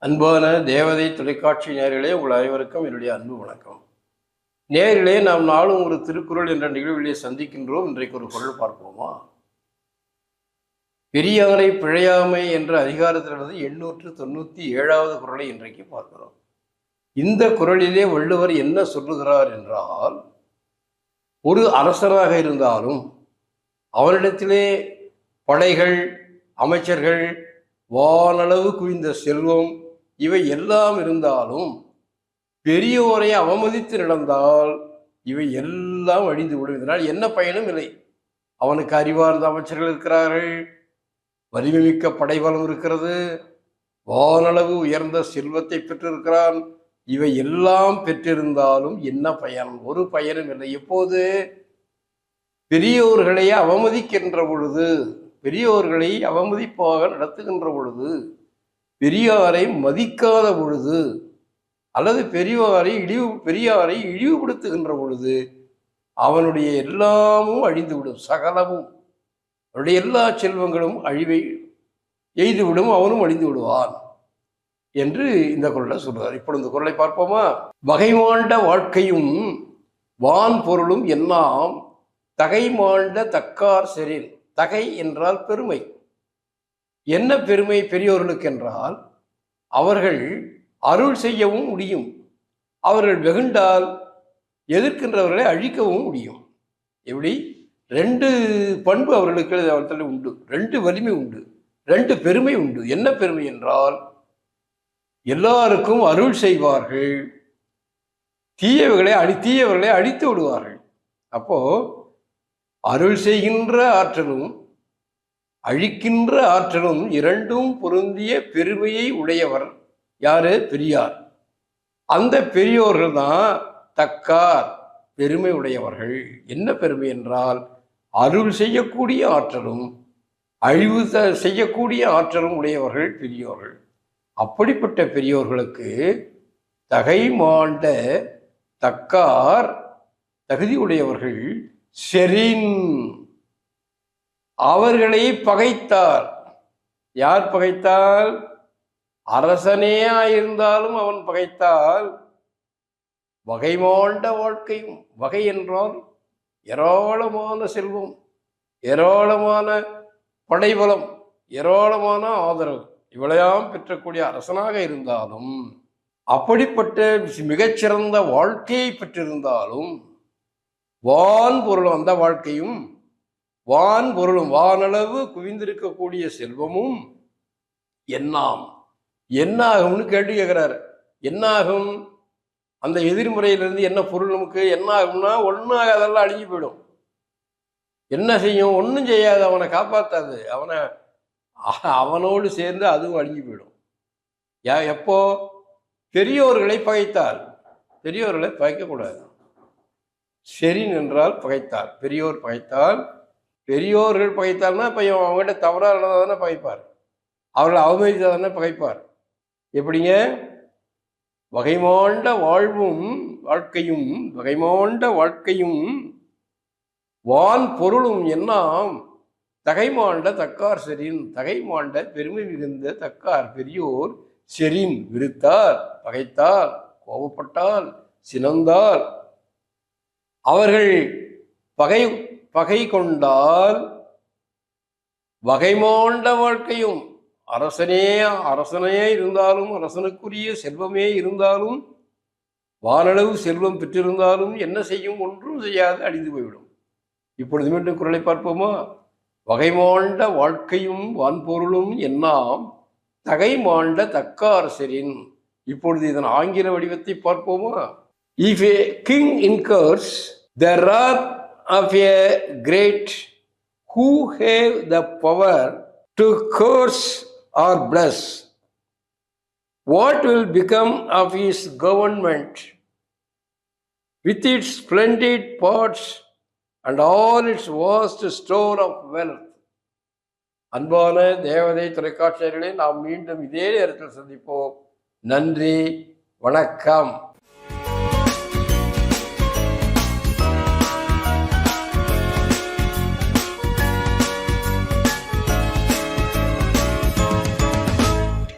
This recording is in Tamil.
அன்பான தேவதை தொலைக்காட்சி நேரிலே உங்கள் அனைவருக்கும் என்னுடைய அன்பு வணக்கம். நேரிலே நாம் நாளும் ஒரு திருக்குறள் என்ற நிகழ்விலே சந்திக்கின்றோம். இன்றைக்கு ஒரு குரல் பார்ப்போமா? பெரியாரை பிழையாமை என்ற அதிகாரத்திலிருந்து எண்ணூற்று தொண்ணூற்றி ஏழாவது குரலை இன்றைக்கு பார்க்கிறோம். இந்த குரலிலே வள்ளுவர் என்ன சொல்லுகிறார் என்றால் ஒரு அரசராக இருந்தாலும் அவரிடத்திலே படைகள் அமைச்சர்கள் வானளவு குவிந்த செல்வம் இவை எல்லாம் இருந்தாலும் பெரியோரை அவமதித்து நடந்தால் இவை எல்லாம் அழிந்து விடும். இதனால் என்ன பயனும் இல்லை. அவனுக்கு அறிவார்ந்த அமைச்சர்கள் இருக்கிறார்கள். வலிமைமிக்க படைபலம் இருக்கிறது. வானளவு உயர்ந்த செல்வத்தை பெற்றிருக்கிறான். இவை எல்லாம் பெற்றிருந்தாலும் என்ன பயன்? ஒரு பயனும் இல்லை. எப்போது? பெரியோர்களை அவமதிக்கின்ற பொழுது பெரியோர்களை அவமதிப்பாக நடத்துகின்ற பொழுது பெரியாரை மதிக்காத பொழுது அல்லது பெரியாரை இழிவு பெரியாரை இழிவுபடுத்துகின்ற பொழுது அவனுடைய எல்லாமும் அழிந்துவிடும் சகலமும். அவனுடைய எல்லா செல்வங்களும் அழிவை எய்துவிடும் அவனும் அழிந்து விடுவான் என்று இந்த குரலை சொல்றார். இப்பொழுது இந்த குரலை பார்ப்போமா? வகைமாண்ட வாழ்க்கையும் வான் பொருளும் எல்லாம் தகைமாண்ட தக்கார் செரில் தகை என்றால் பெருமை. என்ன பெருமை பெரியோர்களுக்கு என்றால் அவர்கள் அருள் செய்யவும் முடியும். அவர்கள் வெகுண்டால் எதிர்க்கின்றவர்களை அழிக்கவும் முடியும். எப்படி? ரெண்டு பண்பு அவர்களுக்கு அவர்களில் உண்டு. ரெண்டு வலிமை உண்டு. ரெண்டு பெருமை உண்டு. என்ன பெருமை என்றால் எல்லாருக்கும் அருள் செய்வார்கள். தீயவர்களை அழி தீயவர்களை அழித்து விடுவார்கள். அப்போ அருள் செய்கின்ற ஆற்றலும் அழிக்கின்ற ஆற்றலும் இரண்டும் பொருந்திய பெருமையை உடையவர் யாரு? பெரியார். அந்த பெரியோர்கள் தான் தக்கார் பெருமை உடையவர்கள். என்ன பெருமை என்றால் அருள் செய்யக்கூடிய ஆற்றலும் அழிவு செய்யக்கூடிய ஆற்றலும் உடையவர்கள் பெரியோர்கள். அப்படிப்பட்ட பெரியோர்களுக்கு தகை மாண்ட தக்கார் தகுதி உடையவர்கள் செரின். அவர்களை பகைத்தார். யார் பகைத்தால்? அரசனே ஆயிருந்தாலும் அவன் பகைத்தால். வகைமாண்ட வாழ்க்கையும் வகை என்றால் ஏராளமான செல்வம் ஏராளமான படைபலம் ஏராளமான ஆதரவு. இவளையாம் பெற்றக்கூடிய அரசனாக இருந்தாலும் அப்படிப்பட்ட மிகச்சிறந்த வாழ்க்கையை பெற்றிருந்தாலும் வான் பொருள் அந்த வாழ்க்கையும் வான் பொருளும் வானளவு குவிந்திருக்கக்கூடிய செல்வமும் என்னாம்? என்ன ஆகும்னு கேள்வி கேட்கிறாரு என்ன ஆகும் அந்த எதிர்முறையிலிருந்து என்ன பொருள் நமக்கு? என்ன ஆகும்னா அதெல்லாம் அழிஞ்சு போயிடும். என்ன செய்யும்? ஒன்றும் செய்யாது. அவனை காப்பாற்றாது அவனை அவனோடு சேர்ந்து அதுவும் அழிஞ்சு போயிடும். யா எப்போ? பெரியோர்களை பகைத்தால். பெரியோர்களை பகைக்கக்கூடாது. சரி என்றால் பகைத்தால். பெரியோர் பகைத்தால் பெரியோர்கள் பகைத்தால்னா இப்போ அவங்ககிட்ட தவறாக நடந்தால் தானே பகைப்பார். அவர்களை அவமதித்தால் தானே பகைப்பார். எப்படிங்க? வகைமாண்ட வாழ்வும் வாழ்க்கையும் வகைமாண்ட வாழ்க்கையும் வான் பொருளும் என்னாம்? தகைமாண்ட தக்கார் செரின் தகைமாண்ட பெருமை மிகுந்த தக்கார் பெரியோர் செரின் விருத்தார் பகைத்தால் கோபப்பட்டால் சினந்தால். அவர்கள் பகை பகை கொண்டால் வகைமாண்ட வாழ்க்கையும் அரசனே அரசனே இருந்தாலும் அரசனுக்குரிய செல்வமே இருந்தாலும் வானளவு செல்வம் பெற்றிருந்தாலும் என்ன செய்யும்? ஒன்றும் செய்யாது அழிந்து போய்விடும். இப்பொழுது மீண்டும் குரலை பார்ப்போமா? வகைமாண்ட வாழ்க்கையும் வான்பொருளும் என்னாம்? தகைமாண்ட தக்க அரசரின் இப்பொழுது இதன் ஆங்கில வடிவத்தை பார்ப்போமா? If a king incurs the wrath of a great who have the power to curse or bless what will become of his government with its splendid parts and all its vast store of wealth அன்பான தேவதை தொலைக்காட்சியர்களே நாம் மீண்டும் இதே நேரத்தில் சந்திப்போம் நன்றி வணக்கம்